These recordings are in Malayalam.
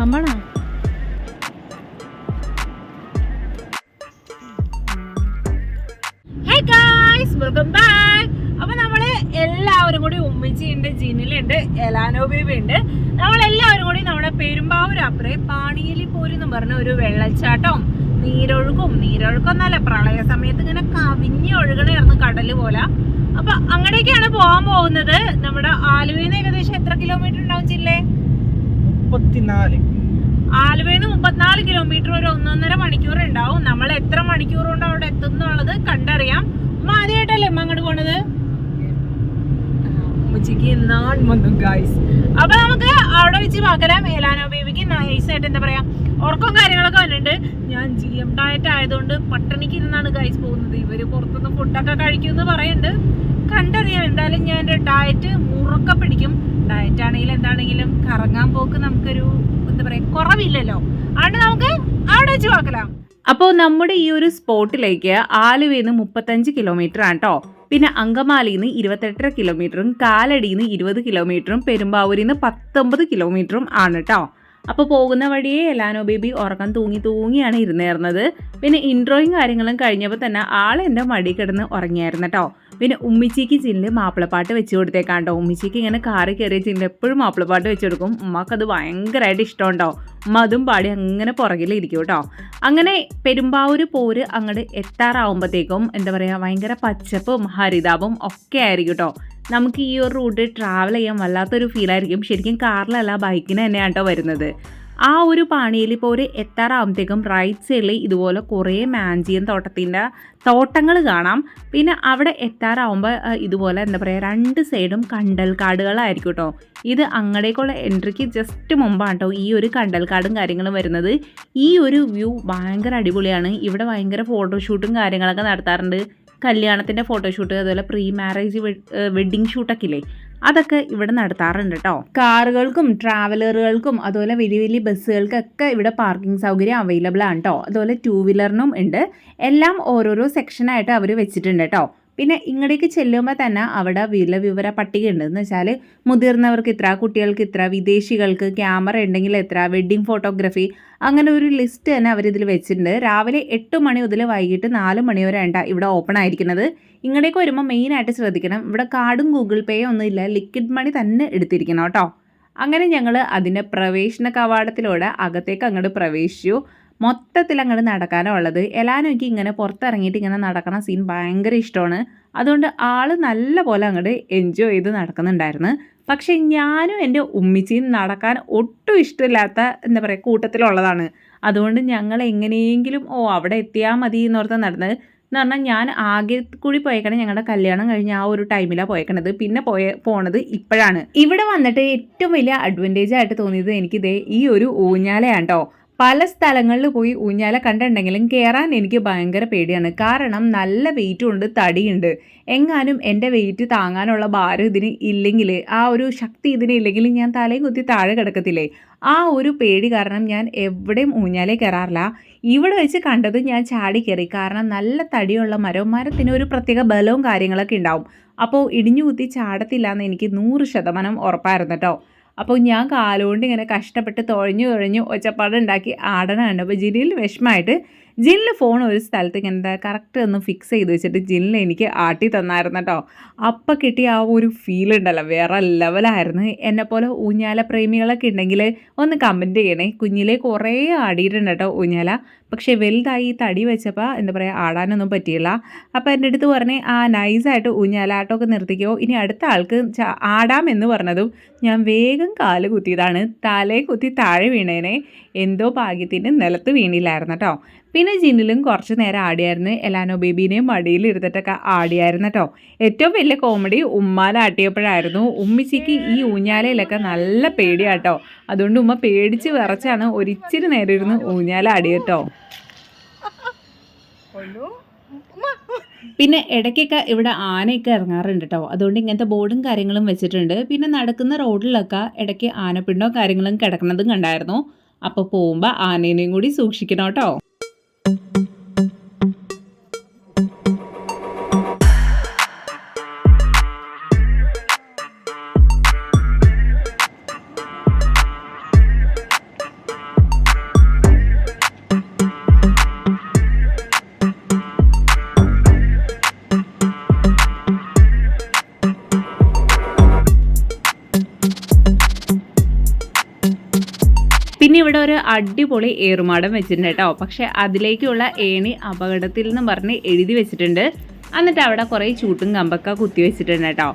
അമ്മണോ വെൽക്കം ബാക്ക് എല്ലാവരും കൂടി ഉമ്മിച്ചിയുണ്ട് ജിനിലുണ്ട് എലാനോ ബേബി ഉണ്ട് നമ്മളെല്ലാവരും കൂടി നമ്മുടെ പെരുമ്പാവൂർ അപ്പുറേ പാണിയലി പോര് എന്ന് പറഞ്ഞ ഒരു വെള്ളച്ചാട്ടം. നീരൊഴുക്കും നീരൊഴുക്കും എന്നല്ല പ്രളയ സമയത്ത് ഇങ്ങനെ കവിഞ്ഞ് ഒഴുകണായിരുന്നു കടൽ പോലെ. അപ്പൊ അങ്ങനെയൊക്കെയാണ് പോകാൻ പോകുന്നത്. നമ്മുടെ ആലുവയിൽ നിന്ന് ഏകദേശം എത്ര കിലോമീറ്റർ ഉണ്ടാവും ചില്ലേ മുപ്പത്തിനാല്. ആലുവയിൽ നിന്ന് മുപ്പത്തിനാല് കിലോമീറ്റർ ഒരു ഒന്നൊന്നര മണിക്കൂർ ഉണ്ടാവും. നമ്മൾ എത്ര മണിക്കൂർ കൊണ്ട് അവിടെ എത്തുന്നുള്ളത് കണ്ടറിയാം. ഉമ്മ ആദ്യമായിട്ടല്ലേ ഉമ്മ അങ്ങോട്ട് പോണത്? ഉമ്മച്ചിക്ക് നാൺ വന്നു ഗായ്സ് അപ്പൊ നമുക്ക് അവിടെ വെച്ച് പകരം ഏലാനോ ബേബിക്ക് നൈസ് ആയിട്ട് എന്താ പറയാ ഉറക്കവും കാര്യങ്ങളൊക്കെ വന്നിട്ടുണ്ട്. ഞാൻ ജി എം ഡയറ്റ് ആയതുകൊണ്ട് പട്ടണിക്ക് ഇരുന്നാണ് ഗൈസ് പോകുന്നത്. ഇവർ പുറത്തുനിന്ന് ഫുഡൊക്കെ കഴിക്കുമെന്ന് പറയുന്നുണ്ട്. കണ്ടറിയാം എന്തായാലും ഞാൻ ഡയറ്റ് മുറുക്ക പിടിക്കും. ഡയറ്റ് ആണെങ്കിലും എന്താണെങ്കിലും കറങ്ങാൻ പോക്ക് നമുക്കൊരു എന്താ പറയാ കുറവില്ലല്ലോ. അതുകൊണ്ട് നമുക്ക് അവിടെ വെച്ച് നോക്കലാം. അപ്പോൾ നമ്മുടെ ഈ ഒരു സ്പോട്ടിലേക്ക് ആലുവയിൽ നിന്ന് മുപ്പത്തഞ്ച് കിലോമീറ്റർ ആണ് കേട്ടോ പിന്നെ അങ്കമാലിയിൽ നിന്ന് ഇരുപത്തെട്ടര കിലോമീറ്ററും കാലടിയിൽ നിന്ന് ഇരുപത് കിലോമീറ്ററും പെരുമ്പാവൂരിൽ നിന്ന് പത്തൊമ്പത് കിലോമീറ്ററും ആണ് കേട്ടോ അപ്പോൾ പോകുന്ന വഴിയേ എലാനോ ബേബി ഉറക്കം തൂങ്ങി തൂങ്ങിയാണ് ഇരുന്നേർന്നത് പിന്നെ ഇൻട്രോയും കാര്യങ്ങളും കഴിഞ്ഞപ്പോൾ തന്നെ ആൾ എന്റെ മടി കിടന്ന് ഉറങ്ങിയായിരുന്നു കേട്ടോ പിന്നെ ഉമ്മിച്ചിക്ക് ചില്ല് മാപ്പിളപ്പാട്ട് വെച്ച് കൊടുത്തേക്കാണ്ടോ? ഉമ്മിച്ചിക്ക് ഇങ്ങനെ കാറി കയറിയ ചില്ല് എപ്പോഴും മാപ്പിളപ്പാട്ട് വെച്ച് കൊടുക്കും. ഉമ്മക്കത് ഭയങ്കരമായിട്ട് ഇഷ്ടമുണ്ടോ? ഉമ്മ അതും പാടി അങ്ങനെ പുറകിലിരിക്കും കേട്ടോ അങ്ങനെ പെരുമ്പാവൂർ പോര് അങ്ങോട്ട് എത്താറാവുമ്പോഴത്തേക്കും എന്താ പറയുക ഭയങ്കര പച്ചപ്പും ഹരിതാപും ഒക്കെ ആയിരിക്കും കേട്ടോ നമുക്ക് ഈ ഒരു റൂട്ട് ട്രാവൽ ചെയ്യാൻ വല്ലാത്തൊരു ഫീലായിരിക്കും ശരിക്കും കാറിലല്ല ബൈക്കിന് തന്നെയാണ് കേട്ടോ വരുന്നത്. ആ ഒരു പാണിയിൽ ഇപ്പോൾ ഒരു എത്താറാകുമ്പോഴത്തേക്കും റൈറ്റ് സൈഡിൽ ഇതുപോലെ കുറേ മാഞ്ചിയൻ തോട്ടത്തിന്റെ തോട്ടങ്ങൾ കാണാം. പിന്നെ അവിടെ എത്താറാവുമ്പോൾ ഇതുപോലെ എന്താ പറയുക രണ്ട് സൈഡും കണ്ടൽ കാടുകളായിരിക്കും കേട്ടോ ഇത് അങ്ങടേക്കുള്ള എൻട്രിക്ക് ജസ്റ്റ് മുമ്പാണ് കേട്ടോ ഈ ഒരു കണ്ടൽ കാടും കാര്യങ്ങളും വരുന്നത്. ഈ ഒരു വ്യൂ ഭയങ്കര അടിപൊളിയാണ്. ഇവിടെ ഭയങ്കര ഫോട്ടോഷൂട്ടും കാര്യങ്ങളൊക്കെ നടത്താറുണ്ട്. കല്യാണത്തിന്റെ ഫോട്ടോഷൂട്ട് അതുപോലെ പ്രീ മാരേജ് വെഡ്ഡിങ് ഷൂട്ടൊക്കെ ഇല്ലേ? അതൊക്കെ ഇവിടെ നടത്താറുണ്ട് കേട്ടോ കാറുകൾക്കും ട്രാവലറുകൾക്കും അതുപോലെ വലിയ വലിയ ബസ്സുകൾക്കൊക്കെ ഇവിടെ പാർക്കിംഗ് സൗകര്യം അവൈലബിൾ ആണ് കേട്ടോ അതുപോലെ ടു വീലറിനും ഉണ്ട്. എല്ലാം ഓരോരോ സെക്ഷനായിട്ട് അവർ വെച്ചിട്ടുണ്ട് കേട്ടോ പിന്നെ ഇങ്ങടേക്ക് ചെല്ലുമ്പോൾ തന്നെ അവിടെ വില വിവര പട്ടിക ഉണ്ട് എന്ന് വെച്ചാൽ മുതിർന്നവർക്ക് ഇത്ര കുട്ടികൾക്ക് ഇത്ര വിദേശികൾക്ക് ക്യാമറ ഉണ്ടെങ്കിൽ എത്ര വെഡ്ഡിംഗ് ഫോട്ടോഗ്രാഫി അങ്ങനെ ഒരു ലിസ്റ്റ് തന്നെ അവരിതിൽ വെച്ചിട്ടുണ്ട്. രാവിലെ എട്ട് മണി മുതൽ വൈകിട്ട് നാല് മണി വരെ ഉണ്ട് ഇവിടെ ഓപ്പൺ ആയിരിക്കുന്നത്. ഇങ്ങടേക്ക് വരുമ്പോൾ മെയിനായിട്ട് ശ്രദ്ധിക്കണം. ഇവിടെ കാർഡും ഗൂഗിൾ പേയും ഒന്നും ഇല്ല. ലിക്വിഡ് മണി തന്നെ എടുത്തിരിക്കണം കേട്ടോ. അങ്ങനെ ഞങ്ങൾ അതിന്റെ പ്രവേശന കവാടത്തിലൂടെ അകത്തേക്ക് അങ്ങോട്ട് പ്രവേശിച്ചു. മൊത്തത്തിൽ അങ്ങോട്ട് നടക്കാനോ ഉള്ളത്. എലാനോയ്ക്ക് ഇങ്ങനെ പുറത്തിറങ്ങിയിട്ട് ഇങ്ങനെ നടക്കണ സീൻ ഭയങ്കര ഇഷ്ടമാണ്. അതുകൊണ്ട് ആൾ നല്ല പോലെ അങ്ങോട്ട് എൻജോയ് ചെയ്ത് നടക്കുന്നുണ്ടായിരുന്നു. പക്ഷേ ഞാനും എന്റെ ഉമ്മിച്ചിയും നടക്കാൻ ഒട്ടും ഇഷ്ടമില്ലാത്ത എന്താ പറയുക കൂട്ടത്തിലുള്ളതാണ്. അതുകൊണ്ട് ഞങ്ങൾ എങ്ങനെയെങ്കിലും ഓ അവിടെ എത്തിയാൽ മതി എന്നോർത്ത് നടന്നത്. എന്ന് പറഞ്ഞാൽ ഞാൻ ആകെ കൂടി പോയേക്കണേ ഞങ്ങളുടെ കല്യാണം കഴിഞ്ഞ ആ ഒരു ടൈമിലാണ് പോയേക്കണത്. പിന്നെ പോയ പോണത് ഇപ്പോഴാണ്. ഇവിടെ വന്നിട്ട് ഏറ്റവും വലിയ അഡ്വാന്റേജ് ആയിട്ട് തോന്നിയത് എനിക്കിതേ ഈ ഒരു ഊഞ്ഞാലയാണ് കേട്ടോ പല സ്ഥലങ്ങളിൽ പോയി ഊഞ്ഞാല കണ്ടിട്ടുണ്ടെങ്കിലും കയറാൻ എനിക്ക് ഭയങ്കര പേടിയാണ്. കാരണം നല്ല വെയിറ്റും ഉണ്ട് തടിയുണ്ട്. എങ്ങാനും എന്റെ വെയിറ്റ് താങ്ങാനുള്ള ഭാരം ഇതിന് ഇല്ലെങ്കിൽ ആ ഒരു ശക്തി ഇതിന് ഇല്ലെങ്കിൽ ഞാൻ തലയും കുത്തി താഴെ കിടക്കത്തില്ലേ? ആ ഒരു പേടി കാരണം ഞാൻ എവിടെയും ഊഞ്ഞാലേ കയറാറില്ല ഇവിടെ വെച്ച് കണ്ടത് ഞാൻ ചാടി കയറി കാരണം നല്ല തടിയുള്ള മരവും മരത്തിന് ഒരു പ്രത്യേക ബലവും കാര്യങ്ങളൊക്കെ ഉണ്ടാവും. അപ്പോൾ ഇടിഞ്ഞു കുത്തി ചാടത്തില്ല എന്ന് എനിക്ക് നൂറ് ശതമാനം ഉറപ്പായിരുന്നു കേട്ടോ. അപ്പോൾ ഞാൻ കാലുകൊണ്ട് ഇങ്ങനെ കഷ്ടപ്പെട്ട് തുഴഞ്ഞു തുഴഞ്ഞു ഒച്ചപ്പാടുണ്ടാക്കി ആടനാണ് അപ്പോൾ ജിനിയിൽ വിഷമമായിട്ട് ജില്ല് ഫോൺ ഒരു സ്ഥലത്തേക്ക് എന്താ കറക്റ്റ് ഒന്ന് ഫിക്സ് ചെയ്ത് വെച്ചിട്ട് ജില്ല് എനിക്ക് ആട്ടി തന്നായിരുന്നു കേട്ടോ അപ്പം കിട്ടിയ ആ ഒരു ഫീൽ ഉണ്ടല്ലോ വേറെ ലെവലായിരുന്നു എന്നെപ്പോലെ ഊഞ്ഞാല പ്രേമികളൊക്കെ ഉണ്ടെങ്കിൽ ഒന്ന് കമന്റ് ചെയ്യണേ. കുഞ്ഞിലെ കുറേ ആടിയിട്ടുണ്ട് കേട്ടോ ഊഞ്ഞാല. പക്ഷേ വലുതായി തടി വെച്ചപ്പോൾ എന്താ പറയുക ആടാനൊന്നും പറ്റിയില്ല. അപ്പോൾ എന്റെ അടുത്ത് പറഞ്ഞേ ആ നൈസായിട്ട് ഊഞ്ഞാലാട്ടമൊക്കെ നിർത്തിക്കോ. ഇനി അടുത്ത ആൾക്ക് ആടാം ആടാമെന്ന് പറഞ്ഞതും ഞാൻ വേഗം കാൽ കുത്തിയതാണ്. തലയെ കുത്തി താഴെ വീണേനെ. എന്തോ ഭാഗ്യത്തിന് നിലത്ത് വീണില്ലായിരുന്നു കേട്ടോ പിന്നെ ജിന്നിലും കുറച്ച് നേരം ആടിയായിരുന്നു. എലാനോ ബേബീനെയും മടിയിൽ ഇരുന്നിട്ടൊക്കെ ആടിയായിരുന്നു കേട്ടോ. ഏറ്റവും വലിയ കോമഡി ഉമ്മാലാട്ടിയപ്പോഴായിരുന്നു. ഉമ്മിച്ചിക്ക് ഈ ഊഞ്ഞാലയിലൊക്കെ നല്ല പേടിയാട്ടോ അതുകൊണ്ട് ഉമ്മ പേടിച്ച് വിറച്ചാണ് ഒരിച്ചിരി നേരം ഇരുന്ന് ഊഞ്ഞാലാടിയട്ടോ പിന്നെ ഇടയ്ക്കൊക്കെ ഇവിടെ ആനയൊക്കെ ഇറങ്ങാറുണ്ട് കേട്ടോ. അതുകൊണ്ട് ഇങ്ങനത്തെ ബോർഡും കാര്യങ്ങളും വെച്ചിട്ടുണ്ട്. പിന്നെ നടക്കുന്ന റോഡിലൊക്കെ ഇടയ്ക്ക് ആനപ്പിണ്ടോ കാര്യങ്ങളും കിടക്കുന്നതും കണ്ടായിരുന്നു. അപ്പോൾ പോകുമ്പോൾ ആനേനെയും കൂടി സൂക്ഷിക്കണം കേട്ടോ. thank you അവിടെ ഒരു അടിപൊളി ഏറുമാടം വെച്ചിട്ടുണ്ട് കേട്ടോ. പക്ഷെ അതിലേക്കുള്ള ഏണി അപകടത്തിൽ നിന്ന് പറഞ്ഞ് എഴുതി വെച്ചിട്ടുണ്ട്. എന്നിട്ട് അവിടെ കുറേ ചൂട്ടും കമ്പൊക്കെ കുത്തി വെച്ചിട്ടുണ്ട് കേട്ടോ.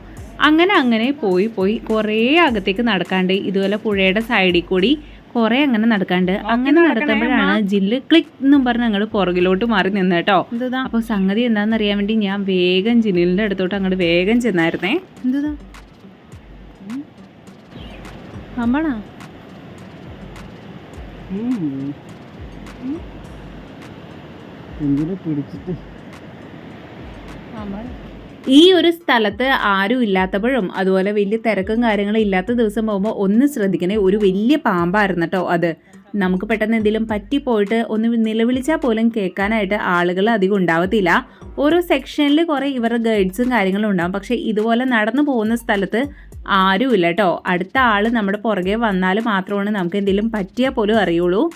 അങ്ങനെ അങ്ങനെ പോയി പോയി കുറേ അകത്തേക്ക് നടക്കാണ്ട് ഇതുപോലെ പുഴയുടെ സൈഡിൽ കൂടി കുറേ അങ്ങനെ നടക്കാണ്ട് അങ്ങനെ നടത്തുമ്പോഴാണ് ജില്ല് ക്ലിക്ക് എന്നും പറഞ്ഞ് ഞങ്ങൾ പുറകിലോട്ട് മാറി നിന്ന് കേട്ടോ. അപ്പൊ അപ്പോൾ സംഗതി എന്താണെന്ന് അറിയാൻ വേണ്ടി ഞാൻ വേഗം ജിനിലിന്റെ അടുത്തോട്ട് അങ്ങോട്ട് വേഗം ചെന്നായിരുന്നേ. എന്താ അമ്മണാ? എന്തിനു പിടിച്ചിട്ട്? ഈ ഒരു സ്ഥലത്ത് ആരും ഇല്ലാത്തപ്പോഴും അതുപോലെ വലിയ തിരക്കും കാര്യങ്ങളും ഇല്ലാത്ത ദിവസം പോകുമ്പോൾ ഒന്ന് ശ്രദ്ധിക്കണേ ഒരു വലിയ പാമ്പായിരുന്നു കേട്ടോ അത്. നമുക്ക് പെട്ടെന്ന് എന്തെങ്കിലും പറ്റിപ്പോയിട്ട് ഒന്ന് നിലവിളിച്ചാൽ പോലും കേൾക്കാനായിട്ട് ആളുകൾ അധികം ഉണ്ടാവത്തില്ല. ഓരോ സെക്ഷനിൽ കുറേ ഇവരുടെ ഗൈഡ്സും കാര്യങ്ങളും ഉണ്ടാവും. പക്ഷേ ഇതുപോലെ നടന്നു പോകുന്ന സ്ഥലത്ത് ആരുമില്ല കേട്ടോ. അടുത്ത ആൾ നമ്മുടെ പുറകെ വന്നാൽ മാത്രമാണ് നമുക്ക് എന്തെങ്കിലും പറ്റിയാൽ പോലും അറിയുള്ളൂ.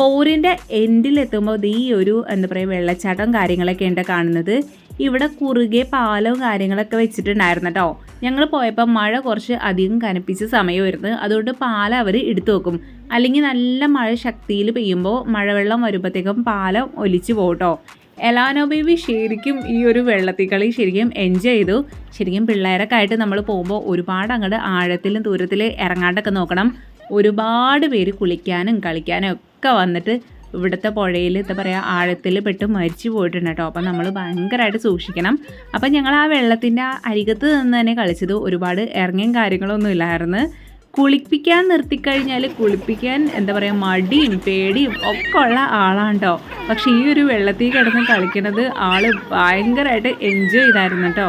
പോരിന്റെ എൻഡിലെത്തുമ്പോൾ ഈ ഒരു എന്താ പറയുക വെള്ളച്ചാട്ടം കാര്യങ്ങളൊക്കെ ഉണ്ട് കാണുന്നത്. ഇവിടെ കുറുകെ പാലവും കാര്യങ്ങളൊക്കെ വെച്ചിട്ടുണ്ടായിരുന്നു കേട്ടോ. ഞങ്ങൾ പോയപ്പോൾ മഴ കുറച്ച് അധികം കനപ്പിച്ച സമയമായിരുന്നു. അതുകൊണ്ട് പാലം അവർ എടുത്തു വെക്കും. അല്ലെങ്കിൽ നല്ല മഴ ശക്തിയിൽ പെയ്യുമ്പോൾ മഴവെള്ളം വരുമ്പോഴത്തേക്കും പാലം ഒലിച്ചു പോകട്ടോ എലാനോ ബേബി ശരിക്കും ഈ ഒരു വെള്ളത്തിൽ കളി ശരിക്കും എൻജോയ് ചെയ്തു. ശരിക്കും പിള്ളേരൊക്കെ ആയിട്ട് നമ്മൾ പോകുമ്പോൾ ഒരുപാട് അങ്ങോട്ട് ആഴത്തിലും ദൂരത്തിൽ ഇറങ്ങാണ്ടൊക്കെ നോക്കണം. ഒരുപാട് പേര് കുളിക്കാനും കളിക്കാനും ഒക്കെ വന്നിട്ട് ഇവിടുത്തെ പുഴയിൽ എന്താ പറയുക ആഴത്തിൽ പെട്ട് മരിച്ചു പോയിട്ടുണ്ട് കേട്ടോ. അപ്പം നമ്മൾ ഭയങ്കരമായിട്ട് സൂക്ഷിക്കണം. അപ്പം ഞങ്ങൾ ആ വെള്ളത്തിന്റെ അരികത്ത് നിന്ന് തന്നെ കളിച്ചത് ഒരുപാട് ഇറങ്ങിയും കാര്യങ്ങളൊന്നും ഇല്ലായിരുന്നു. കുളിപ്പിക്കാൻ നിർത്തിക്കഴിഞ്ഞാൽ കുളിപ്പിക്കാൻ എന്താ പറയുക മടിയും പേടിയും ഒക്കെ ഉള്ള ആളാണ്ടോ പക്ഷെ ഈ ഒരു വെള്ളത്തിൽ കിടന്ന് കളിക്കുന്നത് ആൾ ഭയങ്കരമായിട്ട് എൻജോയ് ചെയ്തായിരുന്നു കേട്ടോ.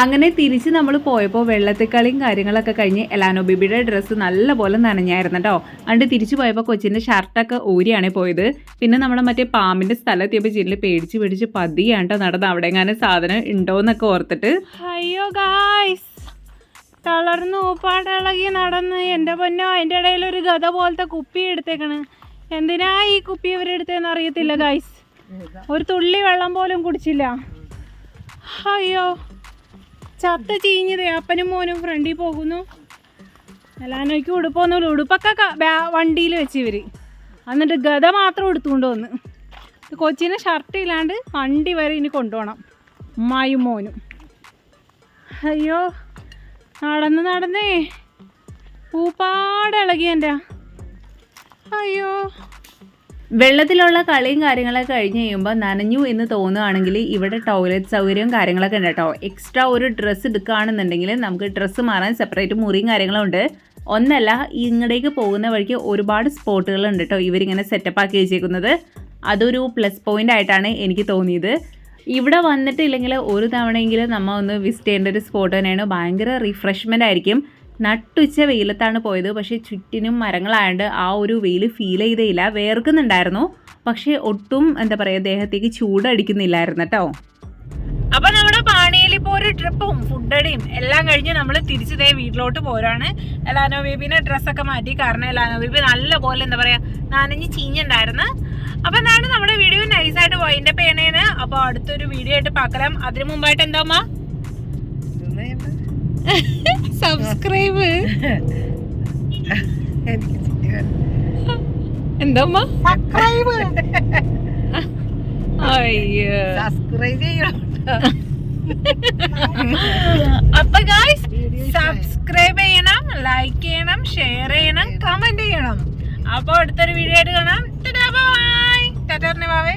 അങ്ങനെ തിരിച്ച് നമ്മൾ പോയപ്പോൾ വെള്ളത്തിക്കളിയും കാര്യങ്ങളൊക്കെ കഴിഞ്ഞ് എലാനോ ബിബിയുടെ ഡ്രസ്സ് നല്ലപോലെ നനഞ്ഞായിരുന്നു കേട്ടോ അണ്ട് തിരിച്ചു പോയപ്പോൾ കൊച്ചിന്റെ ഷർട്ടൊക്കെ ഊരിയാണ് പോയത്. പിന്നെ നമ്മുടെ മറ്റേ പാമ്പിന്റെ സ്ഥലത്തിയപ്പോൾ ജില്ല പേടിച്ച് പേടിച്ച് പതിയാണ് കേട്ടോ നടന്ന് അവിടെ എങ്ങാനും സാധനം ഉണ്ടോയെന്നൊക്കെ ഓർത്തിട്ട് അയ്യോ ഗായ്സ് തളർന്നു ഊപ്പാടിളകി നടന്ന് എന്റെ പൊന്നോ അതിന്റെ ഇടയിൽ ഒരു ഗത പോലത്തെ കുപ്പി എടുത്തേക്കണ്. എന്തിനാ ഈ കുപ്പി ഇവരെടുത്തേന്ന് അറിയത്തില്ല ഗായ്സ് ഒരു തുള്ളി വെള്ളം പോലും കുടിച്ചില്ല. അയ്യോ ചത്ത ചീഞ്ഞത് അപ്പനും മോനും ഫ്രണ്ടിൽ പോകുന്നു. എല്ലാനോയ്ക്ക് ഉടുപ്പൊന്നുമില്ല ഉടുപ്പൊക്കെ വണ്ടിയിൽ വെച്ച് ഇവർ. എന്നിട്ട് ഗത മാത്രം എടുത്തുകൊണ്ട് വന്ന്. കൊച്ചിനെ ഷർട്ട് ഇല്ലാണ്ട് വണ്ടി വരെ ഇനി കൊണ്ടുപോകണം. ഉമ്മായും മോനും. അയ്യോ നടന്ന് നടന്നേ. പൂപ്പാടിളകി എന്റെ. അയ്യോ. വെള്ളത്തിലുള്ള കളിയും കാര്യങ്ങളൊക്കെ കഴിഞ്ഞ് കഴിയുമ്പോൾ നനഞ്ഞു എന്ന് തോന്നുകയാണെങ്കിൽ ഇവിടെ ടോയ്ലറ്റ് സൗകര്യവും കാര്യങ്ങളൊക്കെ ഉണ്ട് കേട്ടോ. എക്സ്ട്രാ ഒരു ഡ്രസ്സ് എടുക്കുകയാണെന്നുണ്ടെങ്കിൽ നമുക്ക് ഡ്രസ്സ് മാറാൻ സെപ്പറേറ്റ് മുറിയും കാര്യങ്ങളും ഉണ്ട്. ഒന്നല്ല ഇങ്ങടേക്ക് പോകുന്ന വഴിക്ക് ഒരുപാട് സ്പോട്ടുകളുണ്ട് കേട്ടോ ഇവരിങ്ങനെ സെറ്റപ്പ് ആക്കി വെച്ചേക്കുന്നത്. അതൊരു പ്ലസ് പോയിന്റ് ആയിട്ടാണ് എനിക്ക് തോന്നിയത്. ഇവിടെ വന്നിട്ടില്ലെങ്കിൽ ഒരു തവണയെങ്കിലും നമ്മൾ ഒന്ന് വിസിറ്റ് ചെയ്യേണ്ട ഒരു സ്പോട്ട് തന്നെയാണ്. ഭയങ്കര റിഫ്രഷ്മെന്റ് ആയിരിക്കും. നട്ടുച്ച വെയിലത്താണ് പോയത്. പക്ഷേ ചുറ്റിനും മരങ്ങളായതുകൊണ്ട് ആ ഒരു വെയിൽ ഫീൽ ചെയ്തേയില്ല. വേർക്കുന്നുണ്ടായിരുന്നു. പക്ഷേ ഒട്ടും എന്താ പറയുക ദേഹത്തേക്ക് ചൂടടിക്കുന്നില്ലായിരുന്നു കേട്ടോ. അപ്പൊ നമ്മുടെ പാണിയിൽ ഇപ്പൊ ഒരു ട്രിപ്പും ഫുഡടിയും എല്ലാം കഴിഞ്ഞ് നമ്മൾ തിരിച്ചു തിരിച്ചതേ വീട്ടിലോട്ട് പോരാണ്. എലാനോ ബേബിനെ ഡ്രസ്സൊക്കെ മാറ്റി. കാരണം എലാനോ ബേബി നല്ല പോലെ എന്താ പറയാ നനഞ്ഞ് ചീഞ്ഞുണ്ടായിരുന്നു. അപ്പൊ എന്താണ് നമ്മുടെ വീഡിയോ നൈസായിട്ട് വൈൻഡ് അപ്പ് ചെയ്യണേന് അപ്പൊ അടുത്തൊരു വീഡിയോ ആയിട്ട് പാക്കലാം. അതിനു മുമ്പായിട്ട് എന്താ? സബ്സ്ക്രൈബ് എന്താ അയ്യോ. സബ്സ്ക്രൈബ് ചെയ്യണം അപ്പൊ ഗായ്സ് സബ്സ്ക്രൈബ് ചെയ്യണം ലൈക്ക് ചെയ്യണം ഷെയർ ചെയ്യണം കമന്റ് ചെയ്യണം. അപ്പൊ അടുത്തൊരു വീഡിയോ ആയിട്ട് കാണാം. ബൈ ടാറ്റാ ബാവേ